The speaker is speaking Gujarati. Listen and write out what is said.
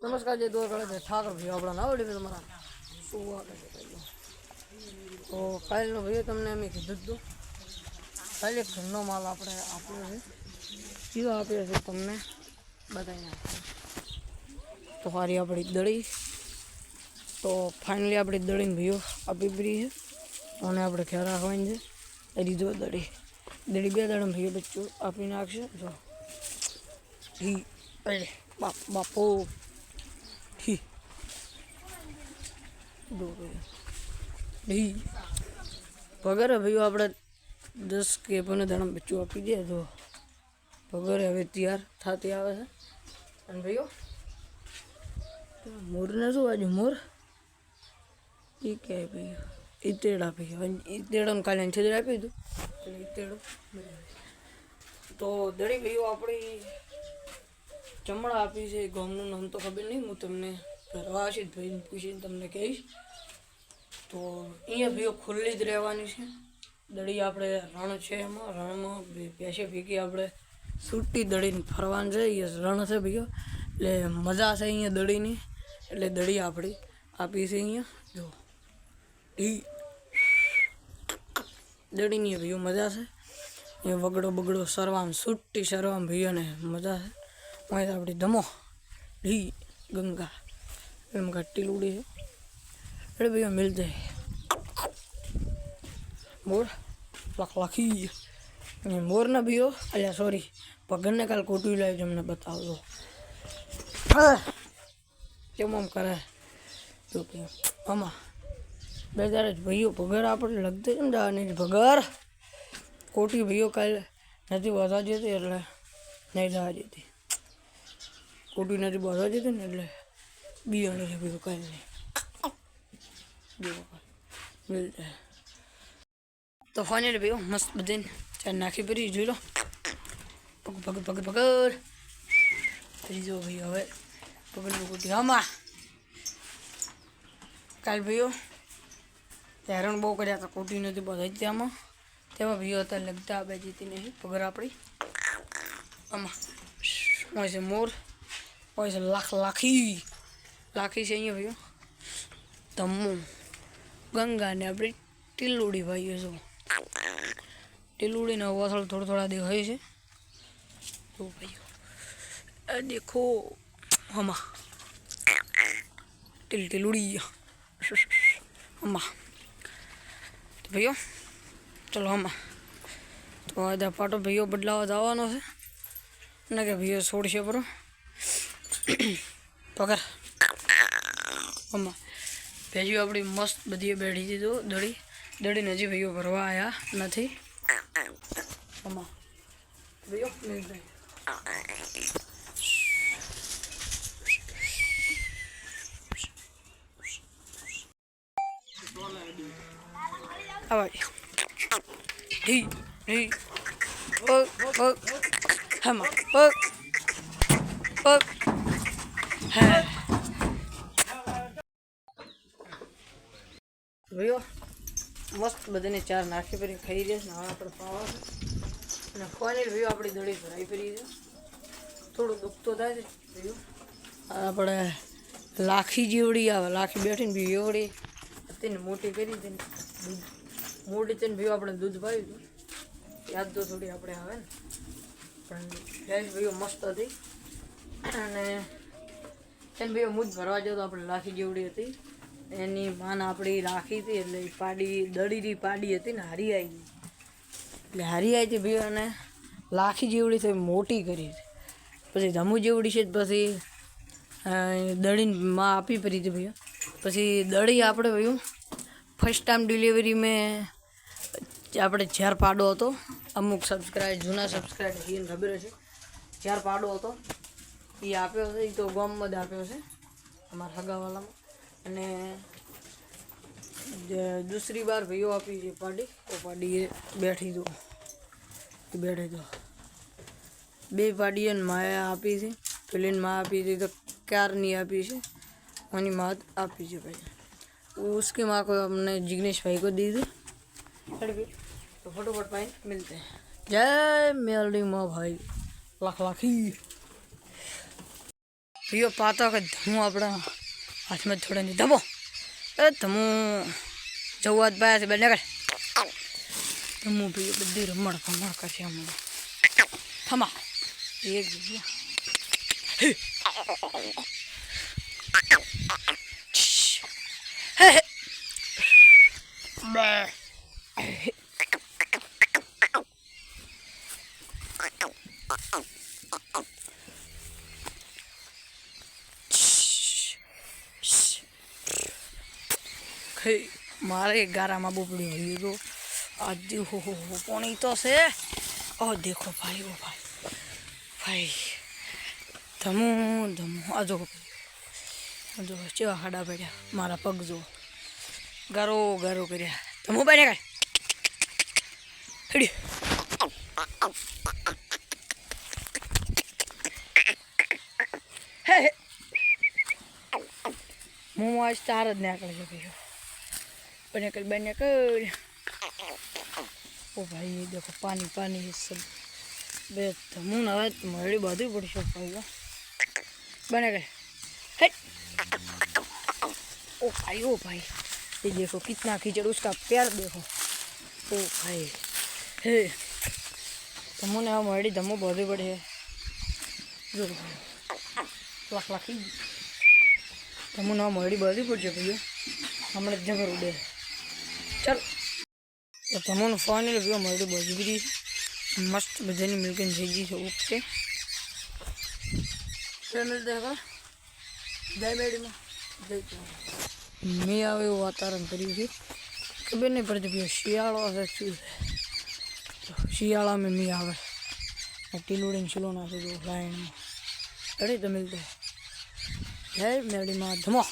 નમસ્કાર જય દોર કરે છે ઠાકર ભાઈ આપણા નવા વિડીયો તમારા શું વાગે છે ભાઈઓ તો કાલનો ભાઈઓ તમને અમે કીધું જ હતું કાલે એક ઘરનો માલ આપણે આપ્યો છે કયો આપ્યો છે તમને બતાવીને આપીએ તો સારી આપણી દળી તો ફાઇનલી આપણી દળીને ભાઈઓ આપી પડી છે અને આપણે ખ્યાલ રાખવાની છે એ લીધો દળી દળી બે દળ ભાઈઓ બચ્ચું આપી નાખશે જો ઘી અરે બાપ પગાર ભાઈઓ આપણે દસ કે પંદર દાણા બચ્ચું આપી દે તો પગાર હવે તૈયાર થતી આવે છે અને ભાઈઓ મોરને શું આજે મોર એ ક્યાંય ભાઈઓ ઈતેડા ભાઈઓ ઈતેડાને કાલે છેદડ આપી દીધું એટલે ઈતેડો તો દળી ભાઈઓ આપણી ચમડા આપી છે ગામનું નામ તો ખબર નહીં હું તમને રવાશિત ભાઈને પૂછીને તમને કહીશ તો અહીંયા ભીઓ ખુલ્લી જ રહેવાની છે. દડી આપણે રણ છે એમાં, રણમાં પેશે ભીગી આપણે સૂટી દડીને ફરવાનું છે એ રણ છે ભાઈઓ. એટલે મજા છે અહીંયા દડીની એટલે દડી આપણી આપી છે અહીંયા. જો. ઈ. દડીની ભાઈઓ મજા છે. એ વગડો બગડો સરવામ, સૂટી સરવામ ભીઓને મજા છે. અહીં આપણી ધમો. ઢી ગંગા. એમ ઘટ્ટી લૂડી છે. એટલે ભાઈઓ મિલતે મોર લખ લખી અને મોરના ભાઈઓ અલ્યા સોરી પગનને કાલ કોટું લાવી તમને બતાવજો કેમ આમ કરે તો કે આમાં બે હજાર જ ભાઈઓ પગાર આપણે લગતે કેમ જવાની પગાર કોટી ભાઈઓ કાલે નથી વધવા જતી એટલે નહીં જવા જતી કોટી નથી વધવા જતી ને એટલે બિયાણી છે ભાઈઓ કાલે નહીં મિલતે તો ફાઇનલ ભાઈઓ મસ્ત બધાને ચા નાખી પડી જોઈ લો પગ પગ પગ પગડ ત્રીજો ભાઈ હવે પગડનું કોટી હમા કાલ ભાઈઓ હેરણ બહુ કર્યા હતા કોટી નથી બધા ત્યાંમાં તેમાં ભાઈઓ હતા લગતા બે જીતી નહીં પગર આપણી આમાં હોય છે મોર હોય છે લાખ લાખી લાખી છે અહીંયા ભાઈઓ ધમ્મુ ગંગા આપણે ટીલુડી ભાઈઓ છો ટીલુડીના વાસળ થોડા થોડા દેખાય છે. જો ભાઈઓ આ દેખો, હમા. ટીલ ટીલુડી હમા. ભાઈઓ, ચલો હમા. તો આજે પાટો ભાઈઓ બદલાવા જવાનો છે. ને કે ભાઈઓ છોડશે બરો. પગાર હમા. ભેજી આપણી મસ્ત બધી બેઠી દીધો દડી દડી હજી ભાઈઓ ભરવા આવ્યા. નથી ભાઈઓ પગ. હમા. પગ પગ. હે. ભાઈઓ મસ્ત બધાને ચાર નાખી પડી ખાઈ રહ્યા છે. હવે આપણે પાવા છે. અને ફાઇનલ ભાઈઓ આપણી દળી ભરાઈ પડી છે. થોડું દુઃખ તો થાય છે. રહ્યું આપણે લાખી જીવડી આવે. લાખી બેઠીને બી એવડી. તેને મોટી કરી તેને દૂધ. મોટી તેને ભાઈઓ આપણે દૂધ પાયું હતું. યાદ તો થોડી આપણે આવે ને. પણ ભેંસ ભાઈઓ મસ્ત હતી. અને તેને ભાઈઓ મૂજ ભરવા જતો આપણે લાખી જેવડી હતી. એની માન આપણી રાખી હતી એટલે પાડી દડીની પાડી હતી ને હારી આવી ગઈ એટલે હારી આવી હતી ભાઈ અને લાખી જેવડી થઈ, મોટી કરી. પછી ધમુ જેવડી છે પછી દડીને માં આપી પડી હતી ભાઈ. પછી દળી આપણે ભાઈ ફર્સ્ટ ટાઈમ ડિલિવરી મેં આપણે જ્યાર પાડો હતો, અમુક સબસ્ક્રાઈબ જૂના સબસ્ક્રાઈબ એને ખબર છે જ્યાર પાડો હતો એ આપ્યો છે એ તો ગમ જ આપ્યો છે, અમારા હગાવાલામાં. અને જે દૂસરી બાર ભાઈઓ આપી છે પાડી તો પાડી એ બેઠી દો એ બેઠી દો બે પાડી એને માએ આપી છે પેલીને માં આપી હતી તો ક્યારની આપી છે મારી માં આપી છે ભાઈ उसकी माँ को हमने जिग्नेश भाई को दी थी अरे भाई, तो फटोफट भाई मिलते हैं जय मेलडी माँ भाई लाख लाखी ભાઈઓ પાતો કે ધમું આપણા હાથમાં થોડે નહીં ધમો એ ધમું જવું પાયા છે બંને કર ધમું ભાઈઓ બધી રમણ ભમણ કરશે હમણાં થમા એક જગ્યા હે ખઈ મારે ગારામાં બોપડી હોય તો આજે હો હો હો પાણી તો છે ઓ દેખો ભાઈ ઓ ભાઈ ભાઈ ધમુ ધમુ આ જો આ જો ચેવા હાડા પડ્યા મારા પગ જો ગારો ગારો કર્યા ધમુ બને કાંઈ હેડી હે હે હું આજ તાર જ નીકળે છે ભાઈઓ બને કર બને કર ઓ ભાઈ ये देखो पानी पानी ये सब बे तमुन હવે મળી બધું પડશે ભાઈઓ બને કર हे ओ भाई ओ भाई ये देखो कितना कीचड़ उसका पैर देखो ओ भाई हे તમુને આ મળી ધમો બધું પડે જો લાખ લાખી તમુને આ મળી બધી પડશે ભાઈઓ હમણાં જબર ઉડે ચાલો તો તમોનું ફાઇનલ વ્યૂ મળી બધી બધી મસ્ત બધાની મિલ્કિંગ થઈ ગઈ છે ઓકે ફેમિલી દેખા જય મેડીમાં જય મેં આવે એવું વાતાવરણ કર્યું છે ખબર નહીં પડતી ભાઈ શિયાળો છે શું છે તો શિયાળામાં મી આવે આ ટીલુડીને શીલો નાખી દો લાઈનમાં રેડી તો મિલતે જય મેડીમાં ધમો